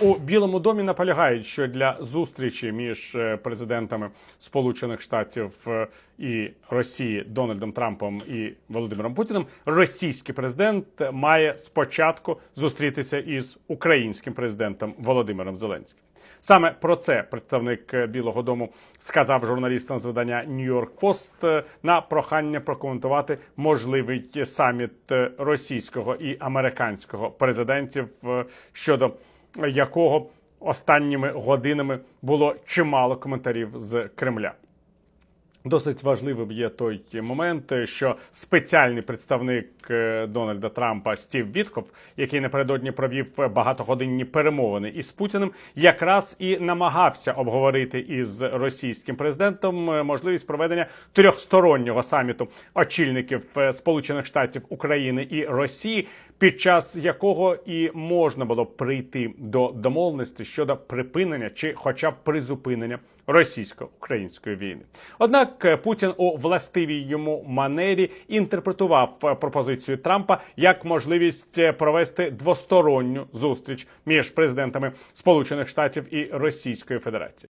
У Білому домі наполягають, що для зустрічі між е, президентами Сполучених Штатів е, і Росії Дональдом Трампом і Володимиром Путіним російський президент має спочатку зустрітися із українським президентом Володимиром Зеленським. Саме про це представник е, Білого Дому сказав журналістам з видання Нью-Йорк Пост на прохання прокоментувати можливий саміт російського і американського президентів щодо якого останніми годинами було чимало коментарів з Кремля. Досить важливим є той момент, що спеціальний представник е, Дональда Трампа Стів Вітков, який напередодні провів багатогодинні перемовини із Путіним, якраз і намагався обговорити із російським президентом е, можливість проведення трьохстороннього саміту очільників е, Сполучених Штатів України і Росії. Під час якого і можна було прийти до домовленості щодо припинення чи, хоча б призупинення російсько-української війни. Однак е, Путін у властивій йому манері інтерпретував е, пропозицію Трампа як можливість е, провести двосторонню зустріч між президентами Сполучених Штатів і Російської Федерації.